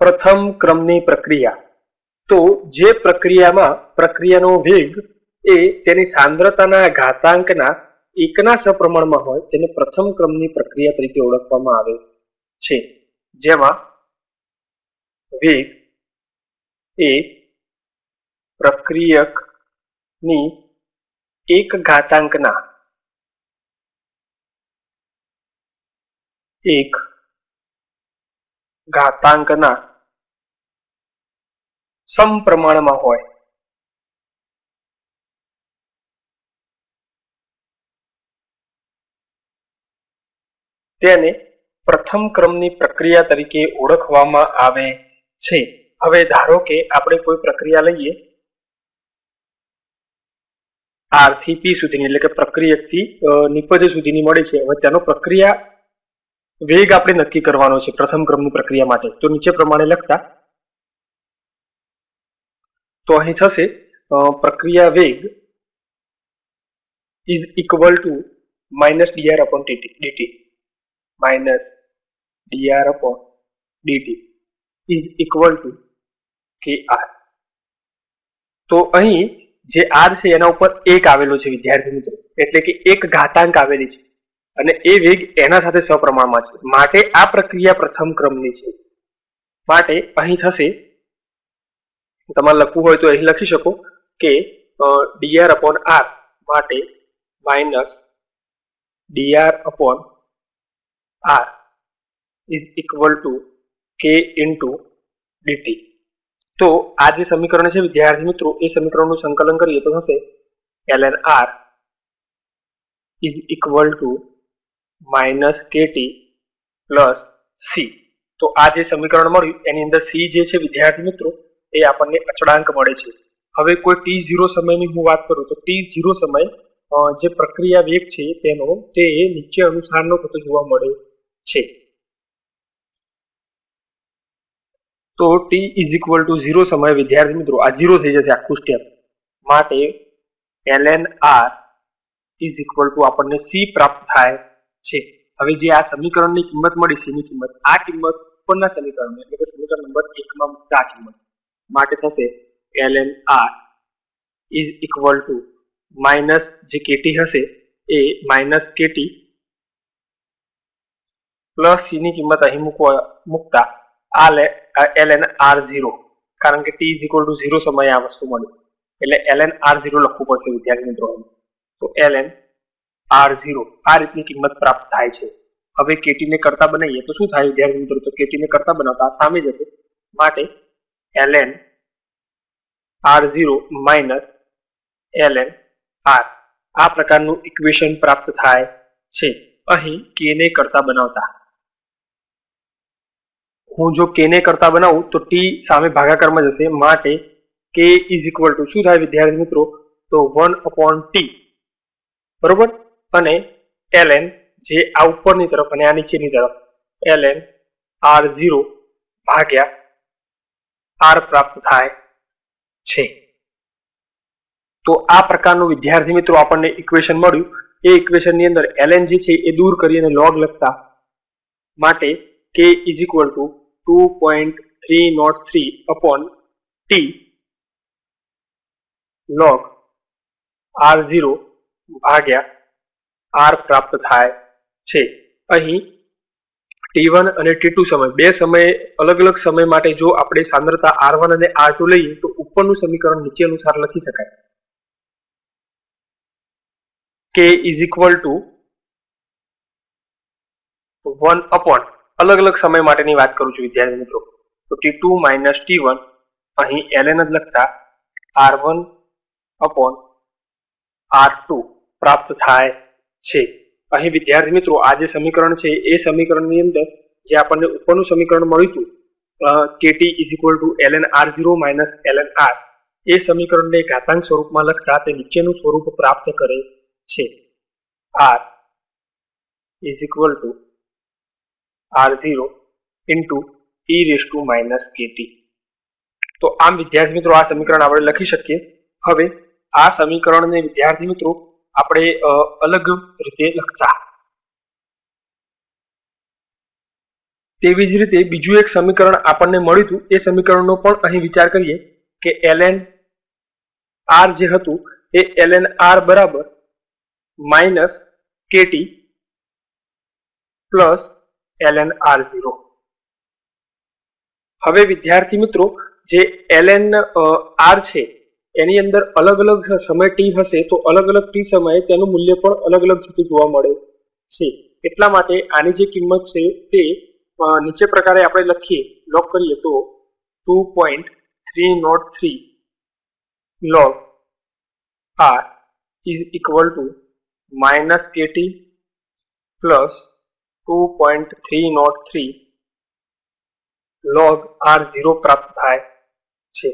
પ્રથમ ક્રમની પ્રક્રિયા. તો જે પ્રક્રિયામાં પ્રક્રિયાનો વેગ એ તેની સાંદ્રતાના ઘાતાંકના એકના સપ્રમાણમાં હોય તેને પ્રથમ ક્રમની પ્રક્રિયા તરીકે ઓળખવામાં આવે છે. જેમાં વેગ એ પ્રક્રિયકની એક ઘાતાંકના એક ઘાતાંકના સમપ્રમાણમાં હોય. તેને પ્રથમ ક્રમની પ્રક્રિયા તરીકે ઓળખવામાં આવે છે. હવે ધારો કે આપણે કોઈ પ્રક્રિયા લઈએ. આરથી પી સુધીની એટલે કે પ્રક્રિયકથી થી નિપજ સુધીની મળે છે. હવે તેનો પ્રક્રિયા વેગ આપણે નક્કી કરવાનો છે પ્રથમ ક્રમની પ્રક્રિયા માટે. તો નીચે પ્રમાણે લખતા તો અહીં થશે પ્રક્રિયા વેગ is equal to minus DR upon DT minus DR upon DT is equal to K R તો અહીં જે આર છે એના ઉપર એક આવેલો છે વિદ્યાર્થી મિત્રો, એટલે કે એક ઘાતાંક આવેલી છે. અને એ વેગ એના સાથે સપ્રમાણમાં છે. માટે આ પ્રક્રિયા પ્રથમ ક્રમની છે. માટે અહીં થશે તમારે લખવું હોય તો અહીં લખી શકો કે ડીઆર અપોન આર માટે minus DR upon R is equal to K into DT તો આ જે સમીકરણ છે, વિદ્યાર્થી મિત્રો, એ સમીકરણનું સંકલન કરીએ તો થશે L N R is equal to minus KT plus C તો આ જે સમીકરણ મળ્યું, એની અંદર સી જે છે, વિદ્યાર્થી મિત્રો એ આપણને અચળાંક મળે છે. હવે કોઈ ટી ઝીરો સમયની હું વાત કરું તો ટી ઝીરો સમય જે પ્રક્રિયા વેગ છે તેનો, તે નીચે અનુસારનો થતો જોવા મળે છે. તો T is equal to zero સમય, વિદ્યાર્થી મિત્રો, આ ઝીરો થઈ જશે આખું સ્ટેપ માટે L N R is equal to આપણને સી પ્રાપ્ત થાય છે. હવે જે આ સમીકરણની કિંમત મળી સીની કિંમત આ કિંમત ઉપરના સમીકરણ એટલે કે સમીકરણ નંબર એકમાં મુકતા આ કિંમત. માટે થશે. L N R is equal to minus જે કેટી હશે, એ માઇનસ કેટી પ્લસ સી ની કિંમત અહીં મૂકવા, મૂકતા આ એલ એન આર ઝીરો કારણ કે T is equal to zero સમયે આ વસ્તુ મળી. એટલે એલ એન આર ઝીરો લખવું પડશે વિદ્યાર્થી મિત્રો તો એલ એન આર ઝીરો આ રીતની કિંમત પ્રાપ્ત થાય છે. હવે કેટીને કરતા બનાવીએ તો શું થાય વિદ્યાર્થી મિત્રો? તો કેટી ને કરતા બનાવતા સામે જશે. માટે R zero minus L N R આ પ્રકારનું ઇક્વેશન પ્રાપ્ત થાય છે. અહીં k ને કરતા બનાવતા. હું જો k ને કરતા બનાવું તો ટી સામે ભાગાકારમાં જશે. માટે કે ઇઝ ઇક્વલ ટુ શું થાય વિદ્યાર્થી મિત્રો? તો વન અપોન ટી બરોબર? અને એન જે આ ઉપરની તરફ અને આ નીચેની તરફ. આર ઝીરો ભાગ્યા આર પ્રાપ્ત થાય છે. તો આ પ્રકારનું વિદ્યાર્થી મિત્રો આપણને ઇક્વેશન મળ્યું. એ ઇક્વેશનની અંદર એલએન જે છે એ દૂર કરી અને લોગ લખતા માટે K is equal to two point three nought three upon T log R zero ભાગ્યા આર પ્રાપ્ત થાય છે. અહીં ટી વન અને ટી ટુ સમય. બે સમય અલગ અલગ સમય માટે જો આપણે સાંદ્રતા આર વન અને આર ટુ લઈએ, તો ઉપરનું સમીકરણ નીચે અનુસાર લખી શકાય. K is equal to one upon અલગ અલગ સમય માટેની વાત કરું છું, વિદ્યાર્થી મિત્રો. તો T two minus T one અહીં એલ એન જ લખતા R one upon R two પ્રાપ્ત થાય છે. અહીં વિદ્યાર્થી મિત્રો, આ જે સમીકરણ છે, એ સમીકરણની અંદર જે આપણને ઉપરનું સમીકરણ મળ્યું હતું KT is equal to L N R zero minus L N R એ સમીકરણને ઘાતાંક સ્વરૂપમાં લખતા તે નીચેનું સ્વરૂપ પ્રાપ્ત કરે છે. R is equal to R zero into E raise to minus KT તો આમ વિદ્યાર્થી મિત્રો, આ સમીકરણ આપણે લખી શકીએ. હવે આ સમીકરણને વિદ્યાર્થી મિત્રો આપણે અલગ રીતે લખતા. તેવી જ રીતે બીજું એક સમીકરણ આપણને મળ્યું હતું, એ સમીકરણનો પણ અહીં વિચાર કરીએ કે એલએન આર જે હતું, એ એલએન આર બરાબર minus KT plus LN R zero હવે વિદ્યાર્થી મિત્રો, જે એલએન આર છે એની અંદર અલગ અલગ સમય ટી હશે તો અલગ અલગ ટી સમયે તેનું મૂલ્ય પણ અલગ અલગ જતું જોવા મળે છે. એટલા માટે આની જે કિંમત છે તે નીચે પ્રકારે આપણે લખીએ, લોક કરીએ તો two point three nought three log R is equal to minus KT plus two point three nought three log R zero પ્રાપ્ત થાય છે.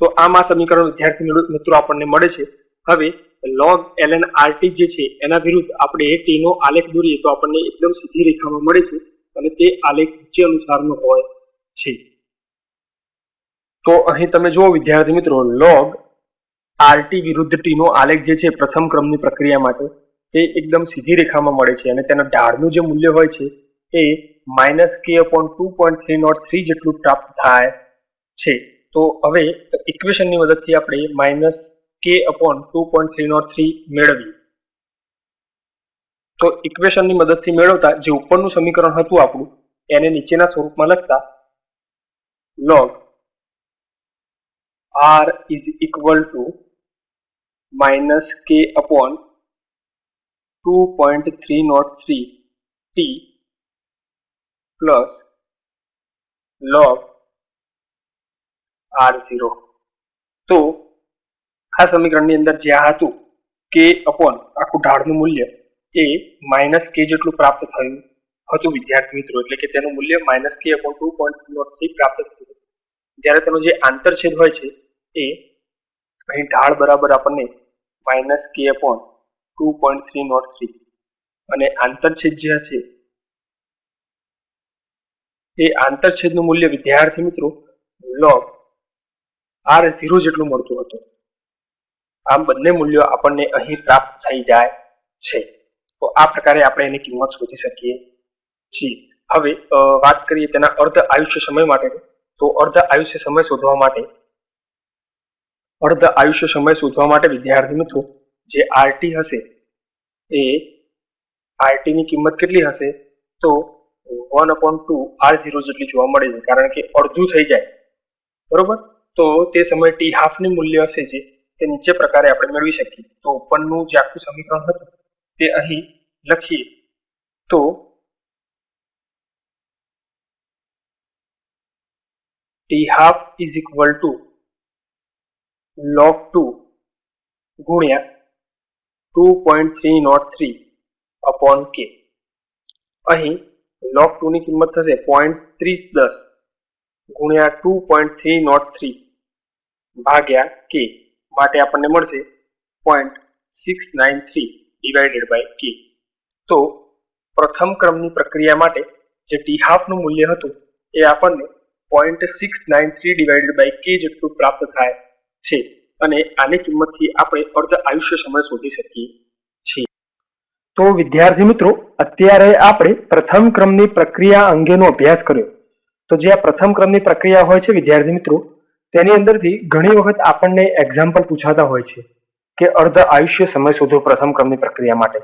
તો આમ આ સમીકરણ વિદ્યાર્થી મિત્રો આપણને મળે છે. હવે લોગ ln આરટી જે છે, એના વિરુદ્ધ આપણે એ t નો આલેખ દોરીએ તો આપણને એકદમ સીધી રેખામાં મળે છે અને તે આલેખ જે અનુસારનો હોય છે. તો અહીં તમે જુઓ વિદ્યાર્થી મિત્રો લોગ આરટી વિરુદ્ધ ટીનો આલેખ જે છે, પ્રથમ ક્રમની પ્રક્રિયા માટે તે એકદમ સીધી રેખામાં મળે છે અને તેના ઢાળનું જે મૂલ્ય હોય છે, એ minus K upon two point three nought three જેટલું પ્રાપ્ત થાય છે. તો હવે ઇક્વેશનની મદદથી આપણે minus k upon two point three nought three મેળવીએ. તો ઇક્વેશનની મદદથી મેળવતા જે ઉપરનું સમીકરણ હતું આપણું, એને નીચેના સ્વરૂપમાં લખતા log r is equal to minus k upon 2.303 t plus log r0 તો આ સમીકરણની અંદર જે આ હતું કે અપોન આખું ઢાળનું મૂલ્ય એ માઇનસ કે જેટલું પ્રાપ્ત થયું હતું વિદ્યાર્થી મિત્રો. એટલે કે તેનું મૂલ્ય માઇનસ કે અપોન ટુ પોઈન્ટ થ્રી પ્રાપ્ત થયું જ્યારે તેનો જે આંતરછેદ હોય છે, એ અહીં ઢાળ બરાબર આપણને minus k upon two point three nought three અને આંતરછેદ જે છે એ આંતરછેદનું મૂલ્ય વિદ્યાર્થી મિત્રો લોગ આર ઝીરો જેટલું મળતું હતું. આમ બંને મૂલ્યો આપણને અહીં પ્રાપ્ત થઈ જાય છે. તો આ પ્રકારે આપણે એની કિંમત શોધી શકીએ છીએ. હવે વાત કરીએ તેના અર્ધ આયુષ્ય સમય માટે. તો અર્ધ આયુષ્ય સમય શોધવા માટે, અર્ધ આયુષ્ય સમય શોધવા માટે વિદ્યાર્થી મિત્રો, જે આરટી હશે, એ આરટી ની કિંમત કેટલી હશે? તો one upon two r zero જેટલી જોવા મળે છે. કારણ કે અડધું થઈ જાય. બરોબર? તો તે સમયે ટી હાફની મૂલ્ય હશે જે તે નીચે પ્રકારે આપણે મેળવી શકીએ. તો ઉપરનું જે આખું સમીકરણ હતું તે અહીં લખીએ. તો t half is equal to log 2 ગુણ્યા two point three nought three upon k અહીં log 2 ની કિંમત થશે પોઈન્ટ ત્રીસ દસ ગુણ્યા two point three nought three ભાગ્યા કે માટે આપણને મળશે point six nine three divided by k તો પ્રથમ ક્રમની પ્રક્રિયા માટે જે ટી હાફનું મૂલ્ય હતું, એ આપણને point six nine three divided by k જેટલું પ્રાપ્ત થાય છે. અને આની કિંમતથી આપણે અર્ધ આયુષ્ય સમય શોધી શકીએ છીએ. તો વિદ્યાર્થી મિત્રો, અત્યારે આપણે પ્રથમ ક્રમની પ્રક્રિયા અંગેનો અભ્યાસ કર્યો. તો જે આ પ્રથમ ક્રમની પ્રક્રિયા હોય છે વિદ્યાર્થી મિત્રો તેની અંદરથી ઘણી વખત આપણને એક્ઝામ્પલ પૂછાતા હોય છે કે અર્ધ આયુષ્ય સમય શોધો પ્રથમ ક્રમની પ્રક્રિયા માટે.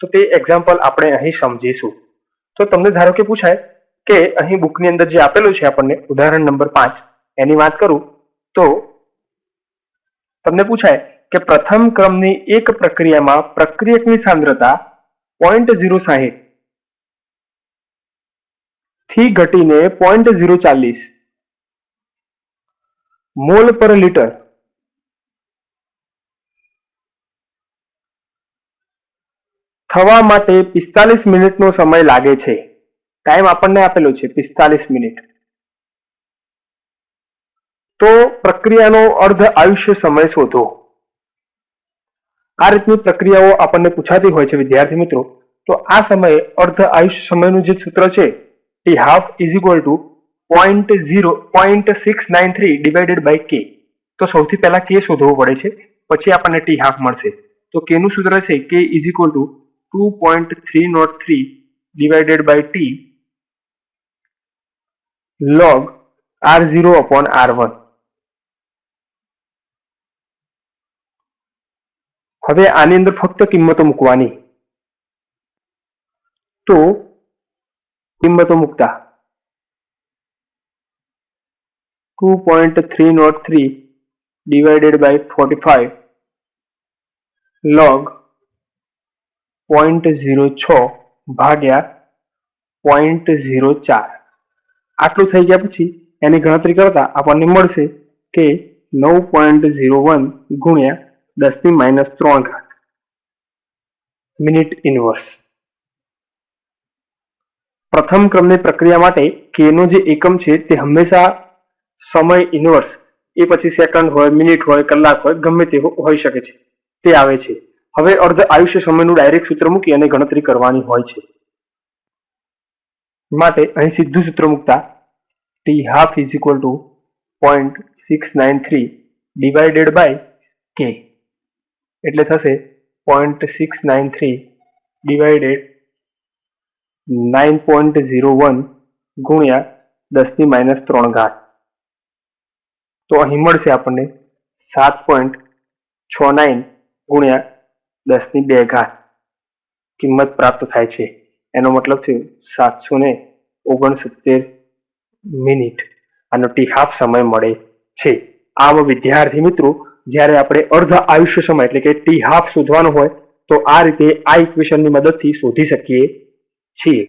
તો તે એક્ઝામ્પલ આપણે અહીં સમજીશું. તો તમને ધારો કે પૂછાય કે અહીં બુકની અંદર જે આપેલું છે આપણને ઉદાહરણ નંબર પાંચ, એની વાત કરું, તો તમને પૂછાય કે પ્રથમ ક્રમની એક પ્રક્રિયામાં પ્રક્રિયકની સાંદ્રતા પોઈન્ટ ઝીરો સાહીઠથી ઘટીને પોઈન્ટ ઝીરો ચાલીસ મોલ પર લીટર. થવા માટે પિસ્તાલીસ મિનિટનો સમય લાગે છે. ટાઈમ આપણને આપેલો છે, પિસ્તાલીસ મિનિટ. તો પ્રક્રિયાનો અર્ધ આયુષ્ય સમય શોધો. આ રીતની પ્રક્રિયાઓ આપણને પૂછાતી હોય છે, વિદ્યાર્થી મિત્રો. તો આ સમયે અર્ધ આયુષ્ય સમયનું જે સૂત્ર છે એ half is equal to point zero point six nine three divided by k તો સૌથી પહેલા કે શોધવો પડે છે, પછી આપણને ટી હાફ મળશે. તો કે નું સૂત્ર છે k is equal to two point three nought three divided by t log r zero upon r one હવે આની અંદર ફક્ત કિંમતો મૂકવાની. તો કિંમતો મૂકતા. Two divided log point zero છ ભાગ્યા પોઈન્ટ ઝીરો ચાર આટલું થઈ ગયા પછી એની ગણતરી કરતા આપણને મળશે કે નવ પોઈન્ટ ઝીરો વન ગુણ્યા દસની માઇનસ ત્રણ ઘાત. મિનિટ ઇનવર્સ પ્રથમ ક્રમની પ્રક્રિયા માટે k નો જે એકમ છે તે હંમેશા સમય ઇનવર્સ એ પછી સેકન્ડ હોય મિનિટ હોય, કલાક હોય, ગમે તે હોઈ શકે છે. તે આવે છે. હવે અર્ધ આયુષ્ય સમયનું ડાયરેક્ટ સૂત્ર મૂકી અને ગણતરી કરવાની હોય છે. માટે અહીં સીધું સૂત્ર મૂકતા t half is equal to point six nine three divided by k એટલે થશે point six nine three divided nine point zero one ગુણ્યા દસની માઇનસ ત્રણ ઘાત. તો અહીં મળશે આપણને સાત પોઈન્ટ છ નાઇન ગુણ્યા દસની બે ઘાત. કિંમત પ્રાપ્ત થાય છે. એનો મતલબ છે સાતસો ને ઓગણસિત્તેર મિનિટ. આનો ટી હાફ સમય મળે છે. આમ વિદ્યાર્થી મિત્રો, જ્યારે આપણે અર્ધ આયુષ્ય સમય એટલે કે ટી હાફ શોધવાનો હોય, તો આ રીતે આ ઇક્વેશનની મદદથી શોધી શકીએ છીએ.